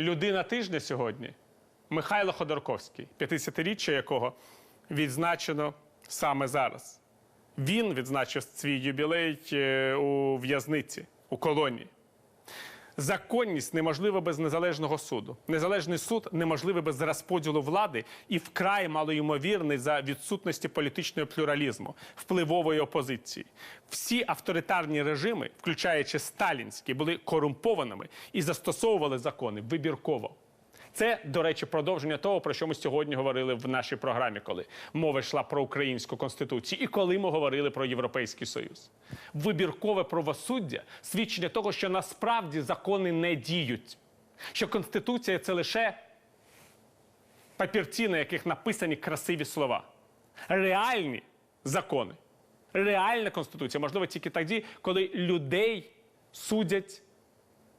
людина тижня сьогодні Михайло Ходорковський, 50-річчя якого відзначено саме зараз. Він відзначив свій юбілей е, у в'язниці, у колонії. Законність неможлива без незалежного суду. Незалежний суд неможливий без розподілу влади і вкрай малоймовірний за відсутності політичного плюралізму, впливової опозиції. Всі авторитарні режими, включаючи сталінські, були корумпованими і застосовували закони вибірково. Це, до речі, продовження того, про що ми сьогодні говорили в нашій програмі, коли мова йшла про українську конституцію, і коли ми говорили про Європейський Союз. Вибіркове правосуддя свідчення того, що насправді закони не діють, що конституція це лише папірці, на яких написані красиві слова. Реальні закони, реальна конституція можливо тільки тоді, коли людей судять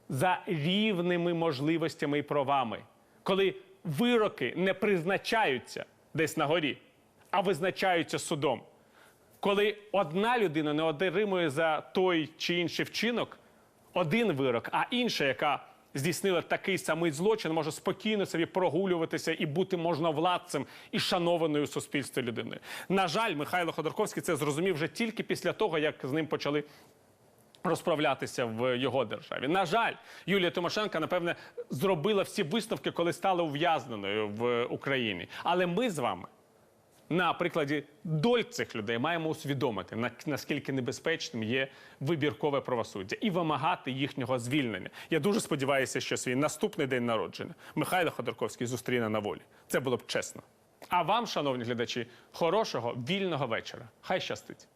за рівними можливостями і правами, коли вироки не призначаються десь на горі, а визначаються судом. Коли одна людина не отримує за той чи інший вчинок один вирок, а інша, яка здійснила такий самий злочин, може спокійно собі прогулюватися і бути можновладцем і шанованою у суспільстві людиною. На жаль, Михайло Ходорковський це зрозумів вже тільки після того, як з ним почали розправлятися в його державі. На жаль, Юлія Тимошенко, напевне, зробила всі висновки, коли стала ув'язненою в Україні. Але ми з вами. На прикладі доль цих людей маємо усвідомити, на- наскільки небезпечним є вибіркове правосуддя і вимагати їхнього звільнення. Я дуже сподіваюся, що свій наступний день народження Михайло Ходорковський зустріне на волі. Це було б чесно. А вам, шановні глядачі, хорошого вільного вечора. Хай щастить.